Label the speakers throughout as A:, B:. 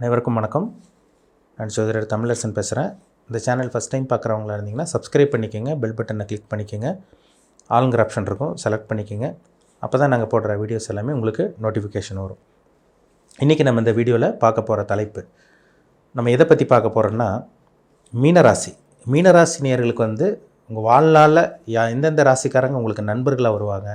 A: அனைவருக்கும் வணக்கம். நான் சோதரர் தமிழரசன் பேசுகிறேன் இந்த சேனல் ஃபஸ்ட் டைம் பார்க்குறவங்களா இருந்தீங்கன்னா சப்ஸ்கிரைப் பண்ணிக்கோங்க பெல் பட்டனை கிளிக் பண்ணிக்கோங்க. ஆளுங்கிற ஆப்ஷன் இருக்கும் செலக்ட் பண்ணிக்கோங்க. அப்போ தான் நாங்கள் போடுற வீடியோஸ் எல்லாமே உங்களுக்கு நோட்டிஃபிகேஷன் வரும். இன்றைக்கி நம்ம இந்த வீடியோவில் பார்க்க போகிற தலைப்பு நம்ம எதை பற்றி பார்க்க போகிறோன்னா மீனராசி. மீனராசி நேர்களுக்கு வந்து உங்கள் வாழ்நாளில் யா எந்தெந்த ராசிக்காரங்க உங்களுக்கு நண்பர்களாக வருவாங்க?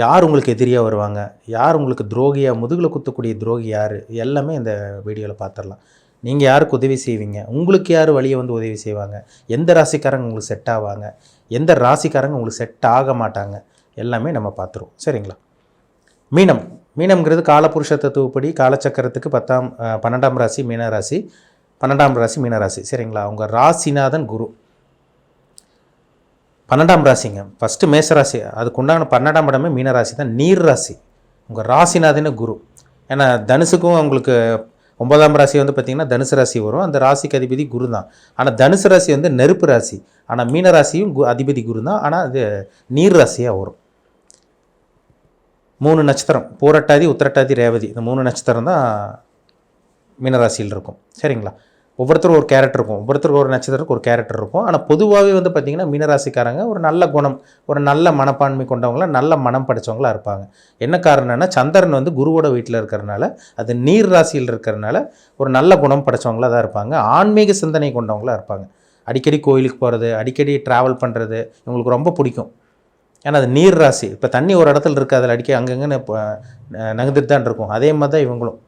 A: யார் உங்களுக்கு எதிரியாக வருவாங்க? யார் உங்களுக்கு துரோகியாக முதுகில் குத்தக்கூடிய துரோகி யார்? எல்லாமே இந்த வீடியோவில் பார்த்துடலாம் நீங்கள் யாருக்கு உதவி செய்வீங்க? உங்களுக்கு யார் வழியை வந்து உதவி செய்வாங்க? எந்த ராசிக்காரங்க உங்களுக்கு செட் ஆவாங்க? எந்த ராசிக்காரங்க உங்களுக்கு செட் ஆக மாட்டாங்க? எல்லாமே நம்ம பார்த்துருவோம் சரிங்களா? மீனம். மீனம்ங்கிறது காலபுருஷ தத்துவப்படி காலச்சக்கரத்துக்கு பத்தாம் பன்னெண்டாம் ராசி மீன ராசி பன்னெண்டாம் ராசி மீன ராசி சரிங்களா? அவங்க ராசிநாதன் குரு. பன்னெண்டாம் ராசிங்க. ஃபஸ்ட்டு மேச ராசி அதுக்கு உண்டான பன்னெண்டாம் இடமே மீன ராசி தான். நீர் ராசி. உங்கள் ராசிநாதனே குரு. ஏன்னா தனுசுக்கும் உங்களுக்கு ஒன்பதாம் ராசி வந்து பார்த்திங்கன்னா தனுசு ராசி வரும். அந்த ராசிக்கு அதிபதி குரு தான். ஆனால் தனுசு ராசி வந்து நெருப்பு ராசி. ஆனால் மீன ராசியும் கு அதிபதி குரு தான். ஆனால் அது நீர் ராசியாக வரும். மூணு நட்சத்திரம். பூரட்டாதி உத்திரட்டாதி ரேவதி. இந்த மூணு நட்சத்திரம் தான் மீனராசியில் இருக்கும். சரிங்களா? ஒவ்வொருத்தரும் ஒரு கேரக்டர் இருக்கும். ஒவ்வொருத்தரும் ஒரு நட்சத்திரத்துக்கு ஒரு கேரக்டர் இருக்கும். ஆனால் பொதுவாகவே வந்து பார்த்திங்கன்னா மீனராசிக்காரங்க ஒரு நல்ல குணம் ஒரு நல்ல மனப்பான்மை கொண்டவங்களாம் நல்ல மனம் படித்தவங்களாக இருப்பாங்க. என்ன காரணம்னா சந்திரன் வந்து குருவோட வீட்டில் இருக்கிறனால அது நீர் ராசியில் இருக்கிறனால ஒரு நல்ல குணம் படைச்சவங்களா தான் இருப்பாங்க. ஆன்மீக சிந்தனை கொண்டவங்களா இருப்பாங்க. அடிக்கடி கோயிலுக்கு போகிறது அடிக்கடி ட்ராவல் பண்ணுறது இவங்களுக்கு ரொம்ப பிடிக்கும். ஏன்னா அது நீர் ராசி. இப்போ தண்ணி ஒரு இடத்துல இருக்குது அதில் அடிக்க அங்கங்கே இப்போ நகர்ந்துட்டு தான் இருக்கும். அதே மாதிரி தான் இவங்களும்.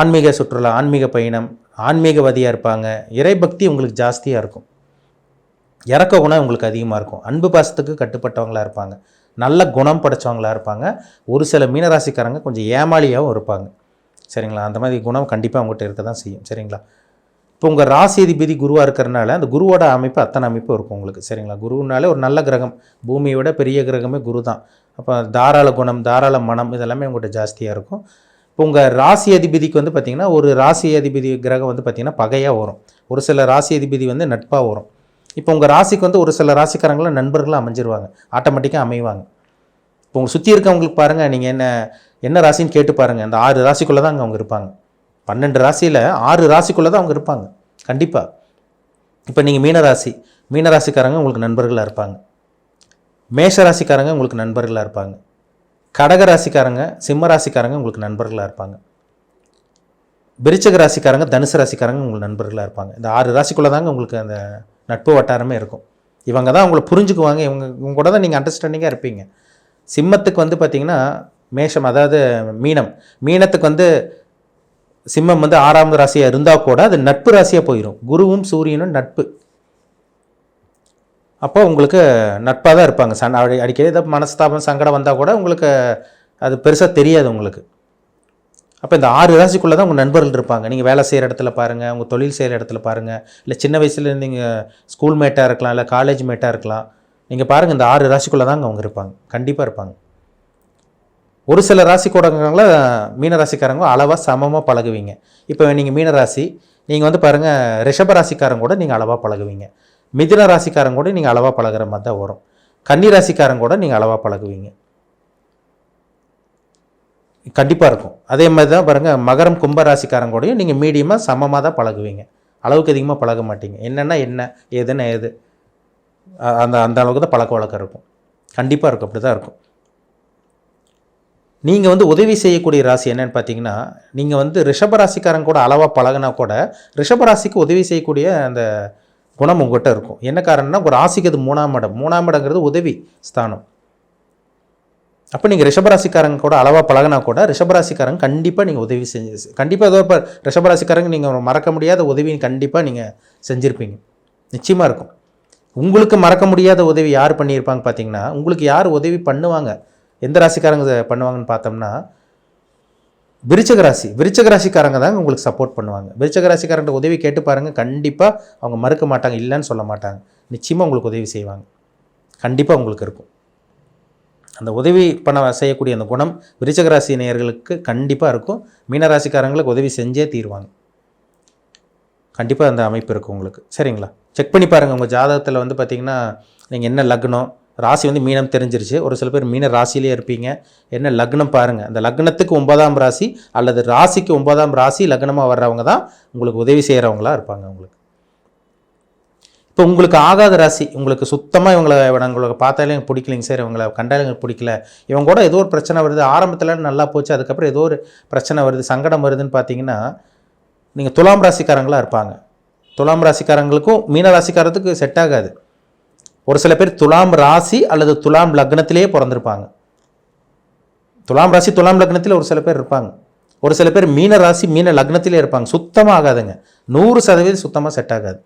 A: ஆன்மீக சுற்றுலா ஆன்மீக பயணம் ஆன்மீகவாதியாக இருப்பாங்க. இறைபக்தி உங்களுக்கு ஜாஸ்தியாக இருக்கும். இறக்க குணம் உங்களுக்கு அதிகமாக இருக்கும். அன்பு பாசத்துக்கு கட்டுப்பட்டவங்களா இருப்பாங்க. நல்ல குணம் படைச்சவங்களா இருப்பாங்க. ஒரு சில மீனராசிக்காரங்க கொஞ்சம் ஏமாளியாகவும் இருப்பாங்க. சரிங்களா? அந்த மாதிரி குணம் கண்டிப்பாக அவங்ககிட்ட இருக்க தான் செய்யும். சரிங்களா? இப்போ உங்கள் ராசி அதிபதி குருவாக இருக்கிறனால அந்த குருவோட அமைப்பு அத்தனை அமைப்பு இருக்கும் உங்களுக்கு. சரிங்களா? குருனாலே ஒரு நல்ல கிரகம். பூமியை விட பெரிய கிரகமே குரு தான் அப்போ தாராள குணம் தாராள மனம் இதெல்லாமே உங்கள்கிட்ட ஜாஸ்தியாக இருக்கும். இப்போ உங்கள் ராசி அதிபதிக்கு வந்து பார்த்திங்கன்னா ஒரு ராசி அதிபதி கிரகம் வந்து பார்த்திங்கன்னா பகையாக வரும். ஒரு சில ராசி அதிபதி வந்து நட்பாக வரும். இப்போ உங்கள் ராசிக்கு வந்து ஒரு சில ராசிக்காரங்களும் நண்பர்களாக அமைஞ்சிருவாங்க. ஆட்டோமேட்டிக்காக அமைவாங்க. இப்போ உங்களை சுற்றி இருக்கவங்களுக்கு பாருங்கள் நீங்கள் என்ன என்ன ராசின்னு கேட்டு பாருங்கள் அந்த ஆறு ராசிக்குள்ளே தான் அங்கே அவங்க இருப்பாங்க. பன்னெண்டு ராசியில் ஆறு ராசிக்குள்ளே தான் அவங்க இருப்பாங்க. கண்டிப்பாக இப்போ நீங்கள் மீனராசி மீனராசிக்காரங்க உங்களுக்கு நண்பர்களாக இருப்பாங்க. மேஷ ராசிக்காரங்க உங்களுக்கு நண்பர்களாக இருப்பாங்க. கடக ராசிக்காரங்க சிம்ம ராசிக்காரங்க உங்களுக்கு நண்பர்களாக இருப்பாங்க. விருச்சக ராசிக்காரங்க தனுசு ராசிக்காரங்க உங்களுக்கு நண்பர்களாக இருப்பாங்க. இந்த ஆறு ராசிக்குள்ளே தாங்க உங்களுக்கு அந்த நட்பு வட்டாரமே இருக்கும். இவங்க தான் உங்களை புரிஞ்சுக்குவாங்க. இவங்க இவங்க கூட தான் நீங்கள் அண்டர்ஸ்டாண்டிங்காக இருப்பீங்க. சிம்மத்துக்கு வந்து பார்த்தீங்கன்னா மேஷம் அதாவது மீனம். மீனத்துக்கு வந்து சிம்மம் வந்து ஆறாவது ராசியாக இருந்தால் கூட அது நட்பு ராசியாக போயிடும் குருவும் சூரியனும் நட்பு. அப்போ உங்களுக்கு நட்பாக தான் இருப்பாங்க. சன் அடி- அடிக்கடி ஏதாவது மனஸ்தாபம் சங்கடம் வந்தால் கூட உங்களுக்கு அது பெருசாக தெரியாது உங்களுக்கு. அப்போ இந்த ஆறு ராசிக்குள்ளே தான் உங்கள் நண்பர்கள் இருப்பாங்க. நீங்கள் வேலை செய்கிற இடத்துல பாருங்கள் உங்கள் தொழில் செய்கிற இடத்துல பாருங்கள் இல்லை சின்ன வயசுலேருந்து நீங்கள் ஸ்கூல் மேட்டாக இருக்கலாம் இல்லை காலேஜ் மேட்டாக இருக்கலாம். நீங்கள் பாருங்கள் இந்த ஆறு ராசிக்குள்ளே தாங்க அவங்க இருப்பாங்க. கண்டிப்பாக இருப்பாங்க. ஒரு சில ராசிக்கூடங்கள மீன ராசிக்காரங்க அளவாக சமமாக பழகுவீங்க. இப்போ நீங்கள் மீன ராசி நீங்கள் வந்து பாருங்கள் ரிஷப ராசிக்காரங்க கூட நீங்கள் அளவாக பழகுவீங்க. மிதுன ராசிக்காரங்க கூட நீங்கள் அளவாக பழகுற மாதிரி தான் வரும். கன்னி ராசிக்காரங்க கூட நீங்கள் அளவாக பழகுவீங்க. கண்டிப்பாக இருக்கும். அதே மாதிரி தான் பாருங்கள் மகரம் கும்ப ராசிக்காரங்க கூடயும் நீங்கள் மீடியமாக சமமாக தான் பழகுவீங்க. அளவுக்கு அதிகமாக பழக மாட்டீங்க. என்னென்னா என்ன ஏதுன்னா ஏது. அந்த அந்த அளவுக்கு தான் பழக்க வழக்கம் இருக்கும். கண்டிப்பாக இருக்கும். அப்படி தான் இருக்கும். நீங்கள் வந்து உதவி செய்யக்கூடிய ராசி என்னன்னு பார்த்தீங்கன்னா நீங்கள் வந்து ரிஷப ராசிக்காரங்க கூட அளவாக பழகுனா கூட ரிஷப ராசிக்கு உதவி செய்யக்கூடிய அந்த குணம் உங்கள்கிட்ட இருக்கும். என்ன காரணம்னா ஒரு ராசிக்கு அது மூணாம் இடம். மூணாம் இடங்கிறது உதவி ஸ்தானம். அப்போ நீங்கள் ரிஷபராசிக்காரங்க கூட அளவாக பழகினா கூட ரிஷபராசிக்காரங்க கண்டிப்பாக நீங்கள் உதவி செஞ்சு கண்டிப்பாக ஏதோ இப்போ ரிஷபராசிக்காரங்க நீங்கள் மறக்க முடியாத உதவி கண்டிப்பாக நீங்கள் செஞ்சுருப்பீங்க. நிச்சயமாக இருக்கும். உங்களுக்கு மறக்க முடியாத உதவி யார் பண்ணியிருப்பாங்க பார்த்தீங்கன்னா உங்களுக்கு யார் உதவி பண்ணுவாங்க? எந்த ராசிக்காரங்க பண்ணுவாங்கன்னு பார்த்தோம்னா விருச்சக ராசி. விருச்சக ராசிக்காரங்க தாங்க உங்களுக்கு சப்போர்ட் பண்ணுவாங்க. விருச்சக ராசிக்காரங்க உதவி கேட்டு பாருங்கள் கண்டிப்பாக அவங்க மறுக்க மாட்டாங்க இல்லைன்னு சொல்ல மாட்டாங்க. நிச்சயமாக உங்களுக்கு உதவி செய்வாங்க. கண்டிப்பாக உங்களுக்கு இருக்கும். அந்த உதவி பண்ண செய்யக்கூடிய அந்த குணம் விருச்சக ராசி நேயர்களுக்கு கண்டிப்பாக இருக்கும். மீனராசிக்காரங்களுக்கு உதவி செஞ்சே தீருவாங்க. கண்டிப்பாக அந்த அமைப்பு இருக்கும் உங்களுக்கு. சரிங்களா? செக் பண்ணி பாருங்கள் உங்கள் ஜாதகத்தில் வந்து பார்த்தீங்கன்னா நீங்கள் என்ன லக்னம் ராசி வந்து மீனம் தெரிஞ்சிருச்சு. ஒரு சில பேர் மீன ராசியிலே இருப்பீங்க. என்ன லக்னம் பாருங்கள் அந்த லக்னத்துக்கு ஒன்பதாம் ராசி அல்லது ராசிக்கு ஒன்பதாம் ராசி லக்னமாக வர்றவங்க தான் உங்களுக்கு உதவி செய்கிறவங்களா இருப்பாங்க உங்களுக்கு. இப்போ உங்களுக்கு ஆகாத ராசி உங்களுக்கு சுத்தமாக இவங்களை உங்களுக்கு பார்த்தாலே எனக்கு பிடிக்கலைங்க சார் இவங்களை கண்டாலே எனக்கு பிடிக்கல. இவங்க கூட ஏதோ ஒரு பிரச்சனை வருது. ஆரம்பத்தில் நல்லா போச்சு. அதுக்கப்புறம் ஏதோ ஒரு பிரச்சனை வருது. சங்கடம் வருதுன்னு பார்த்தீங்கன்னா நீங்கள் துலாம் ராசிக்காரங்களாக இருப்பாங்க. துலாம் ராசிக்காரங்களுக்கும் மீன ராசிக்காரத்துக்கு செட் ஆகாது. ஒரு சில பேர் துலாம் ராசி அல்லது துலாம் லக்னத்திலேயே பிறந்திருப்பாங்க. துலாம் ராசி துலாம் லக்னத்தில் ஒரு சில பேர் இருப்பாங்க. ஒரு சில பேர் மீன ராசி மீன லக்னத்திலே இருப்பாங்க. சுத்தமாக ஆகாதுங்க நூறு சதவீதம் சுத்தமாக செட் ஆகாது.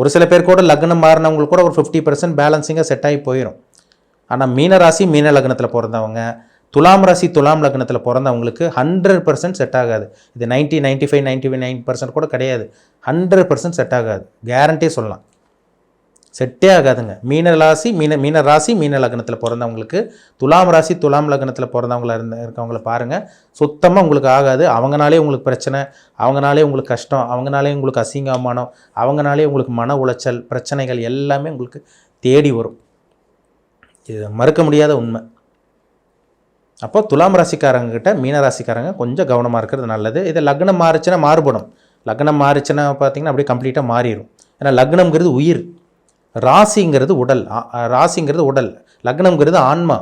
A: ஒரு சில பேர் கூட லக்னம் மாறினவங்களுக்கு கூட ஒரு ஃபிஃப்டி பர்சன்ட் பேலன்சிங்காக செட் ஆகி போயிடும் ஆனால் மீன ராசி மீன லக்னத்தில் பிறந்தவங்க துலாம் ராசி துலாம் லக்னத்தில் பிறந்தவங்களுக்கு ஹண்ட்ரட் பர்சன்ட் செட் ஆகாது. இது ninety ninety five ninety nine percent கூட கிடையாது. ஹண்ட்ரட் பர்சன்ட் செட் ஆகாது. கேரண்டியே சொல்லலாம். செட்டே ஆகாதுங்க. மீன ராசி மீன மீன ராசி மீன லக்னத்தில் பிறந்தவங்களுக்கு துலாம் ராசி துலாம் லக்னத்தில் பிறந்தவங்கள இருந்த இருக்கவங்கள பாருங்கள் சுத்தமாக உங்களுக்கு ஆகாது. அவங்கனாலே உங்களுக்கு பிரச்சனை அவங்கனாலே உங்களுக்கு கஷ்டம் அவங்கனாலே உங்களுக்கு அசிங்க அவமானம் அவங்கனாலே உங்களுக்கு மன உளைச்சல் பிரச்சனைகள் எல்லாமே உங்களுக்கு தேடி வரும். இது மறுக்க முடியாத உண்மை. அப்போ துலாம் ராசிக்காரங்கக்கிட்ட மீன ராசிக்காரங்க கொஞ்சம் கவனமாக இருக்கிறது நல்லது. இதை லக்னம் மாறுச்சுன்னா மாறுபடும். லக்னம் மாறுச்சுன்னா பார்த்தீங்கன்னா அப்படியே கம்ப்ளீட்டாக மாறிடும் ஏன்னா லக்னம்ங்கிறது உயிர். ராசிங்கிறது உடல். ராசிங்கிறது உடல். லக்னம்ங்கிறது ஆன்மா.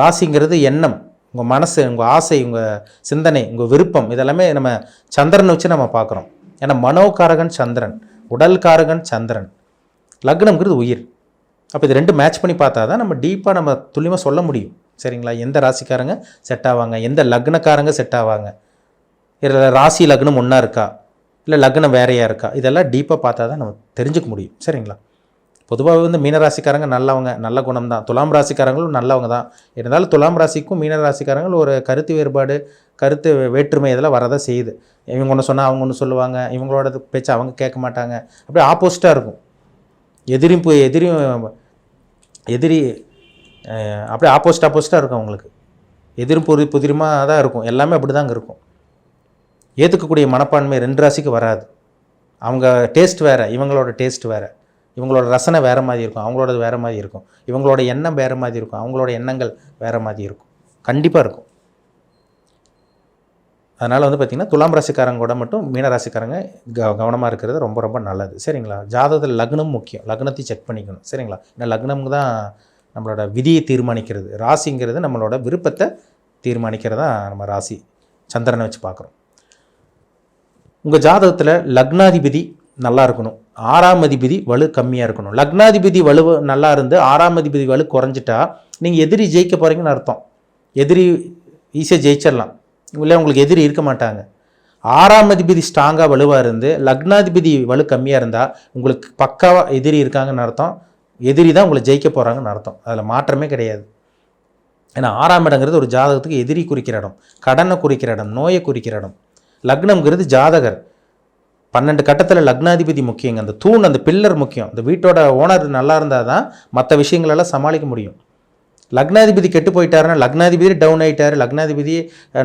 A: ராசிங்கிறது எண்ணம். உங்கள் மனசு உங்கள் ஆசை உங்கள் சிந்தனை உங்கள் விருப்பம் இதெல்லாமே நம்ம சந்திரனை வச்சு நம்ம பார்க்குறோம். ஏன்னா மனோகாரகன் சந்திரன் உடல்காரகன் சந்திரன். லக்னம்ங்கிறது உயிர். அப்போ இது ரெண்டு மேட்ச் பண்ணி பார்த்தா தான் நம்ம டீப்பாக நம்ம துல்லியமாக சொல்ல முடியும். சரிங்களா? எந்த ராசிக்காரங்க செட் ஆவாங்க? எந்த லக்னக்காரங்க செட் ஆவாங்க? இல்லை ராசி லக்னம் ஒன்றா இருக்கா? இல்லை லக்னம் வேறையாக இருக்கா? இதெல்லாம் டீப்பாக பார்த்தா தான் நம்ம தெரிஞ்சுக்க முடியும். சரிங்களா? பொதுவாக வந்து மீனராசிக்காரங்க நல்லவங்க நல்ல குணம் தான் துலாம் ராசிக்காரங்களும் நல்லவங்க தான். இருந்தாலும் துலாம் ராசிக்கும் மீனராசிக்காரங்களும் ஒரு கருத்து வேறுபாடு கருத்து வேற்றுமை இதெல்லாம் வரதான் செய்யுது. இவங்க ஒன்று சொன்னால் அவங்க ஒன்று சொல்லுவாங்க இவங்களோட பேச்சு அவங்க கேட்க மாட்டாங்க. அப்படியே ஆப்போசிட்டாக இருக்கும். எதிரியும் போய் எதிரியும் எதிரி அப்படியே ஆப்போசிட் ஆப்போசிட்டாக இருக்கும் அவங்களுக்கு. எதிரும் புரி புதிருமாக தான் இருக்கும். எல்லாமே அப்படி தாங்க இருக்கும். ஏற்றுக்கக்கூடிய மனப்பான்மை ரெண்டு ராசிக்கு வராது. அவங்க டேஸ்ட் வேறு இவங்களோட டேஸ்ட் வேறு. இவங்களோட ரசனை வேறு மாதிரி இருக்கும் அவங்களோடது வேறு மாதிரி இருக்கும். இவங்களோட எண்ணம் வேறு மாதிரி இருக்கும் அவங்களோட எண்ணங்கள் வேறு மாதிரி இருக்கும். கண்டிப்பாக இருக்கும். அதனால் வந்து பார்த்திங்கன்னா துலாம் ராசிக்காரங்க கூட மட்டும் மீன ராசிக்காரங்க க கவனமாக இருக்கிறது ரொம்ப ரொம்ப நல்லது. சரிங்களா? ஜாதகத்தில் லக்னம் முக்கியம். லக்னத்தை செக் பண்ணிக்கணும். சரிங்களா? ஏன்னா லக்னம் தான் நம்மளோட விதியை தீர்மானிக்கிறது. ராசிங்கிறது நம்மளோட விருப்பத்தை தீர்மானிக்கிறதா நம்ம ராசி சந்திரனை வச்சு பார்க்குறோம். உங்கள் ஜாதகத்தில் லக்னாதிபதி நல்லா இருக்கணும். ஆறாம் அதிபதி வலு கம்மியாக இருக்கணும். லக்னாதிபதி வலு நல்லா இருந்து ஆறாம் அதிபதி வலு குறைஞ்சிட்டா நீங்கள் எதிரி ஜெயிக்க போகிறீங்கன்னு அர்த்தம். எதிரி ஈஸியாக ஜெயிச்சிடலாம். இல்லை உங்களுக்கு எதிரி இருக்க மாட்டாங்க. ஆறாம் அதிபதி ஸ்ட்ராங்காக வலுவாக இருந்து லக்னாதிபதி வலு கம்மியாக இருந்தால் உங்களுக்கு பக்காவாக எதிரி இருக்காங்கன்னு அர்த்தம். எதிரி தான் உங்களை ஜெயிக்க போகிறாங்கன்னு அர்த்தம். அதில் மாற்றமே கிடையாது. ஏன்னா ஆறாம் இடங்கிறது ஒரு ஜாதகத்துக்கு எதிரி குறிக்கிற இடம் கடனை குறிக்கிற இடம் நோயை குறிக்கிற இடம். லக்னம்ங்கிறது ஜாதகர். பன்னெண்டு கட்டத்தில் லக்னாதிபதி முக்கியங்க. அந்த தூண் அந்த பில்லர் முக்கியம். இந்த வீட்டோட ஓனர் நல்லா இருந்தால் தான் மற்ற விஷயங்களெல்லாம் சமாளிக்க முடியும். லக்னாதிபதி கெட்டு போயிட்டாருன்னா லக்னாதிபதி டவுன் ஆகிட்டார் லக்னாதிபதி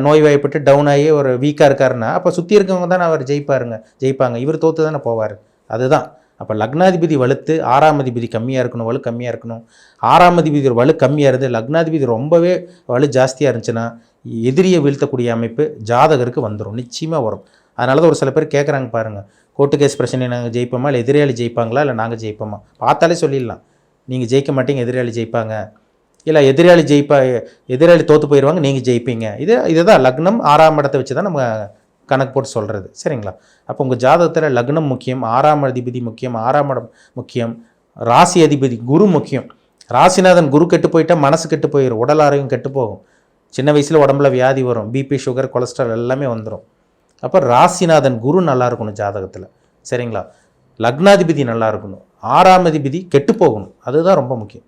A: நோய்வாய்ப்பட்டு டவுன் ஆகி ஒரு வீக்காக இருக்காருன்னா அப்போ சுற்றி இருக்கவங்க தானே அவர் ஜெயிப்பாருங்க. ஜெயிப்பாங்க. இவர் தோற்று தானே போவார். அதுதான். அப்போ லக்னாதிபதி வலுத்து ஆறாம் அதிபதி கம்மியாக இருக்கணும் வலு கம்மியாக இருக்கணும். ஆறாம் அதிபதி வலு கம்மியாக இருந்து லக்னாதிபதி ரொம்பவே வலு ஜாஸ்தியாக இருந்துச்சுன்னா எதிரியை வீழ்த்தக்கூடிய அமைப்பு ஜாதகருக்கு வந்துடும் நிச்சயமாக வரும். அதனால தான் ஒரு சில பேர் கேட்குறாங்க பாருங்கள் கோர்ட்டு கேஸ் பிரச்சனை நாங்கள் ஜெயிப்போமா? இல்லை எதிராளி ஜெயிப்பாங்களா? இல்லை நாங்கள் ஜெயிப்போமா? பார்த்தாலே சொல்லிடலாம். நீங்கள் ஜெயிக்க மாட்டீங்க எதிராளி ஜெயிப்பாங்க. இல்லை எதிராளி ஜெயிப்பா எதிராளி தோற்று போயிடுவாங்க நீங்கள் ஜெயிப்பீங்க. இது இதுதான் லக்னம். ஆறாம் இடத்தை வச்சு தான் நம்ம கணக்கு போட்டு சொல்கிறது சரிங்களா? அப்போ உங்கள் ஜாதகத்தில் லக்னம் முக்கியம் ஆறாம் அதிபதி முக்கியம் ஆறாம் இடம் முக்கியம் ராசி அதிபதி குரு முக்கியம். ராசிநாதன் குரு கெட்டு போயிட்டால் மனசு கெட்டு போயிடும் உடல் ஆரோக்கியம் கெட்டு போகும். சின்ன வயசில் உடம்புல வியாதி வரும் பிபி சுகர் கொலஸ்ட்ரால் எல்லாமே வந்துடும் அப்போ ராசிநாதன் குரு நல்லா இருக்கணும் ஜாதகத்தில். சரிங்களா? லக்னாதிபதி நல்லா இருக்கணும். ஆறாம் அதிபதி கெட்டு போகணும். அதுதான் ரொம்ப முக்கியம்.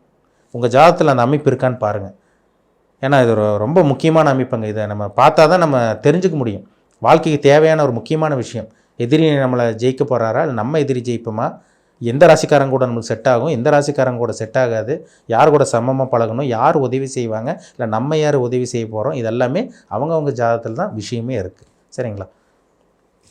A: உங்கள் ஜாதகத்தில் அந்த அமைப்பு இருக்கான்னு பாருங்கள் ஏன்னா இது ரொம்ப முக்கியமான அமைப்புங்க. இதை நம்ம பார்த்தா தான் நம்ம தெரிஞ்சுக்க முடியும். வாழ்க்கைக்கு தேவையான ஒரு முக்கியமான விஷயம். எதிரி நம்மளை ஜெயிக்க போகிறாரா இல்லை நம்ம எதிரி ஜெயிப்போமா? எந்த ராசிக்காரங்க கூட நம்மளுக்கு செட் ஆகும்? எந்த ராசிக்காரங்க கூட செட் ஆகாது? யார் கூட சமமாக பழகணும்? யார் உதவி செய்வாங்க? இல்லை நம்ம யார் உதவி செய்ய போகிறோம் இதெல்லாமே அவங்கவுங்க ஜாதகத்தில் தான் விஷயமே இருக்குது சரிங்களா?